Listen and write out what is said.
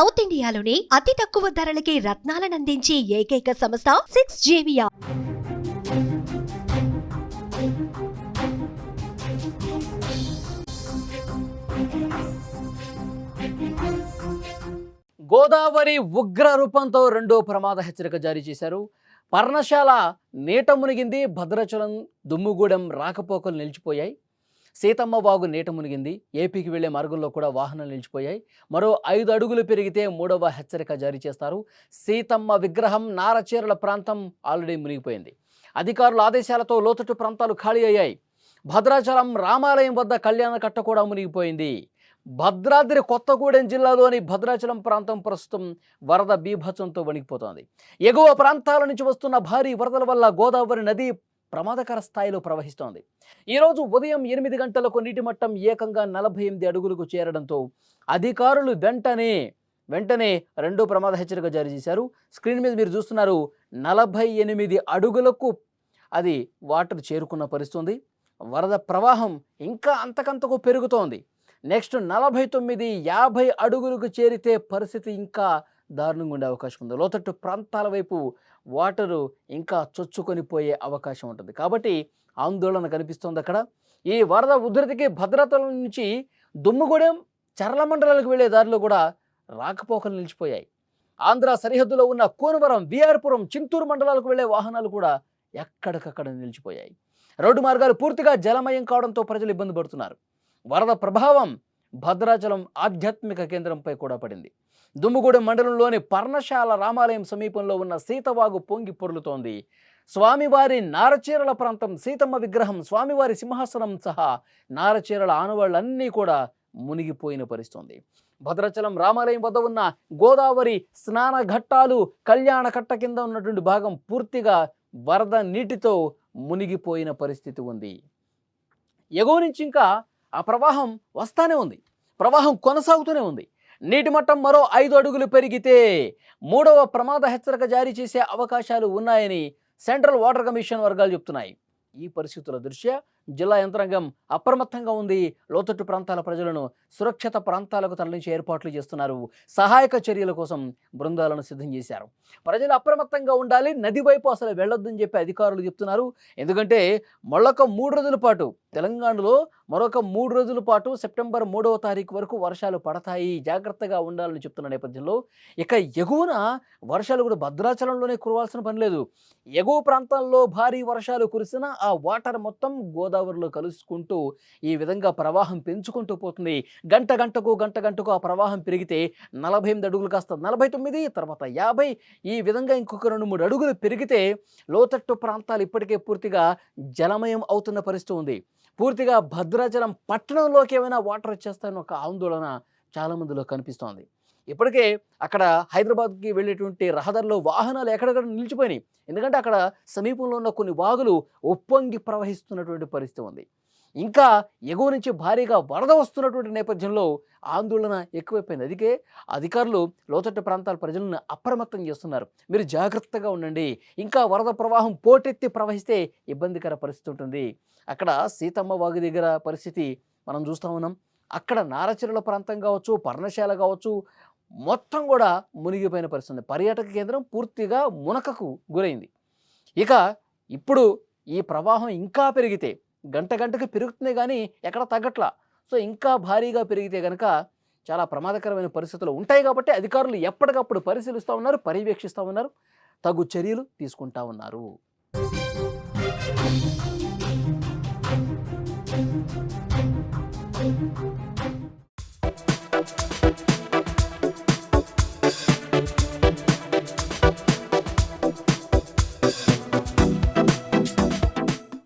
South ఇండియాలోని అతి తక్కువ ధరలకి రత్నాలనందించే ఏకైక సంస్థ సిక్స్ జేవియా గోదావరి ఉగ్ర రూపంతో రెండో ప్రమాద హెచ్చరిక జారీ చేశారు. పర్ణశాల నీట మునిగింది భద్రాచలం దుమ్ముగూడెం రాకపోకలు నిలిచిపోయాయి. సీతమ్మ వాగు నీట మునిగింది. ఏపీకి వెళ్ళే మార్గంలో కూడా వాహనాలు నిలిచిపోయాయి. మరో ఐదు అడుగులు పెరిగితే మూడవ హెచ్చరిక జారీ చేస్తారు. సీతమ్మ విగ్రహం నారచీరల ప్రాంతం ఆల్రెడీ మునిగిపోయింది. అధికారుల ఆదేశాలతో లోతట్టు ప్రాంతాలు ఖాళీ అయ్యాయి. భద్రాచలం రామాలయం వద్ద కళ్యాణ కట్ట కూడా మునిగిపోయింది. భద్రాద్రి కొత్తగూడెం జిల్లాలోని భద్రాచలం ప్రాంతం ప్రస్తుతం వరద బీభత్సంతో వణికిపోతోంది. ఎగువ ప్రాంతాల నుంచి వస్తున్న భారీ వరదల వల్ల గోదావరి నది ప్రమాదకర స్థాయిలో ప్రవహిస్తోంది. ఈరోజు ఉదయం ఎనిమిది గంటలకు నీటి మట్టం ఏకంగా నలభై ఎనిమిది అడుగులకు చేరడంతో అధికారులు వెంటనే వెంటనే రెండో ప్రమాద హెచ్చరిక జారీ చేశారు. స్క్రీన్ మీద మీరు చూస్తున్నారు నలభై ఎనిమిది అడుగులకు అది వాటర్ చేరుకున్న పరిస్థితుంది. వరద ప్రవాహం ఇంకా అంతకంతకు పెరుగుతోంది. నెక్స్ట్ నలభై తొమ్మిది యాభై అడుగులకు చేరితే పరిస్థితి ఇంకా దారుణంగా ఉండే అవకాశం ఉంది. లోతట్టు ప్రాంతాల వైపు వాటరు ఇంకా చొచ్చుకొని పోయే అవకాశం ఉంటుంది. కాబట్టి ఆందోళన కనిపిస్తోంది అక్కడ. ఈ వరద ఉధృతికి భద్రతల నుంచి దుమ్ముగూడెం చర్ల మండలాలకు వెళ్ళే దారిలో కూడా రాకపోకలు నిలిచిపోయాయి. ఆంధ్ర సరిహద్దులో ఉన్న కోనవరం విఆర్పురం చింతూరు మండలాలకు వెళ్ళే వాహనాలు కూడా ఎక్కడికక్కడ నిలిచిపోయాయి. రోడ్డు మార్గాలు పూర్తిగా జలమయం కావడంతో ప్రజలు ఇబ్బంది పడుతున్నారు. వరద ప్రభావం భద్రాచలం ఆధ్యాత్మిక కేంద్రంపై కూడా పడింది. దుమ్ముగూడెం మండలంలోని పర్ణశాల రామాలయం సమీపంలో ఉన్న సీతవాగు పొంగి పొర్లుతోంది. స్వామివారి నారచీరల ప్రాంతం సీతమ్మ విగ్రహం స్వామివారి సింహాసనం సహా నారచీరల ఆనవాళ్ళన్నీ కూడా మునిగిపోయిన పరిస్థితుంది. భద్రాచలం రామాలయం వద్ద ఉన్న గోదావరి స్నాన ఘట్టాలు కళ్యాణ కట్ట కింద ఉన్నటువంటి భాగం పూర్తిగా వరద నీటితో మునిగిపోయిన పరిస్థితి ఉంది. ఎగువ నుంచి ఇంకా ఆ ప్రవాహం వస్తానే ఉంది. ప్రవాహం కొనసాగుతూనే ఉంది. నీటి మట్టం మరో ఐదు అడుగులు పెరిగితే మూడవ ప్రమాద హెచ్చరిక జారీ చేసే అవకాశాలు ఉన్నాయని సెంట్రల్ వాటర్ కమిషన్ వర్గాలు చెప్తున్నాయి. ఈ పరిస్థితుల దృష్ట్యా జిల్లా యంత్రాంగం అప్రమత్తంగా ఉంది. లోతట్టు ప్రాంతాల ప్రజలను సురక్షిత ప్రాంతాలకు తరలించే ఏర్పాట్లు చేస్తున్నారు. సహాయక చర్యల కోసం బృందాలను సిద్ధం చేశారు. ప్రజలు అప్రమత్తంగా ఉండాలి. నది వైపు అసలు వెళ్ళొద్దని చెప్పి అధికారులు చెప్తున్నారు. ఎందుకంటే మరొక మూడు రోజుల పాటు తెలంగాణలో మరొక మూడు రోజుల పాటు సెప్టెంబర్ మూడవ తారీఖు వరకు వర్షాలు పడతాయి. జాగ్రత్తగా ఉండాలని చెప్తున్న నేపథ్యంలో ఇక ఎగువన వర్షాలు కూడా భద్రాచలంలోనే కురవాల్సిన పని లేదు. ఎగువ ప్రాంతాల్లో భారీ వర్షాలు కురిసిన ఆ వాటర్ మొత్తం గోదావరి గోదావరిలో కలుసుకుంటూ ఈ విధంగా ప్రవాహం పెంచుకుంటూ పోతుంది. గంట గంటకు గంట గంటకు ఆ ప్రవాహం పెరిగితే నలభై ఎనిమిది అడుగులు కాస్త నలభై తొమ్మిది తర్వాత యాభై. ఈ విధంగా ఇంకొక రెండు మూడు అడుగులు పెరిగితే లోతట్టు ప్రాంతాలు ఇప్పటికే పూర్తిగా జలమయం అవుతున్న పరిస్థితి ఉంది. పూర్తిగా భద్రాచలం పట్టణంలోకి ఏమైనా వాటర్ వచ్చేస్తాయని ఒక ఆందోళన చాలామందిలో కనిపిస్తోంది. ఇప్పటికే అక్కడ హైదరాబాద్కి వెళ్ళేటువంటి రహదారిలో వాహనాలు ఎక్కడెక్కడ నిలిచిపోయినాయి. ఎందుకంటే అక్కడ సమీపంలో ఉన్న కొన్ని వాగులు ఉప్పొంగి ప్రవహిస్తున్నటువంటి పరిస్థితి ఉంది. ఇంకా ఎగువ నుంచి భారీగా వరద వస్తున్నటువంటి నేపథ్యంలో ఆందోళన ఎక్కువైపోయింది. అందుకే అధికారులు లోతట్టు ప్రాంతాల ప్రజలను అప్రమత్తం చేస్తున్నారు. మీరు జాగ్రత్తగా ఉండండి. ఇంకా వరద ప్రవాహం పోటెత్తి ప్రవహిస్తే ఇబ్బందికర పరిస్థితి ఉంటుంది. అక్కడ సీతమ్మ వాగు దగ్గర పరిస్థితి మనం చూస్తూ ఉన్నాం. అక్కడ నారచీరల ప్రాంతం కావచ్చు పర్ణశాల కావచ్చు మొత్తం కూడా మునిగిపోయిన పరిస్థితి ఉంది పర్యాటక కేంద్రం పూర్తిగా మునకకు గురైంది. ఇక ఇప్పుడు ఈ ప్రవాహం ఇంకా పెరిగితే గంట గంటకు పెరుగుతుంది కానీ ఎక్కడ తగ్గట్లా? సో ఇంకా భారీగా పెరిగితే కనుక చాలా ప్రమాదకరమైన పరిస్థితులు ఉంటాయి కాబట్టి అధికారులు ఎప్పటికప్పుడు పరిశీలిస్తూ ఉన్నారు పర్యవేక్షిస్తూ ఉన్నారు తగు చర్యలు తీసుకుంటా ఉన్నారు.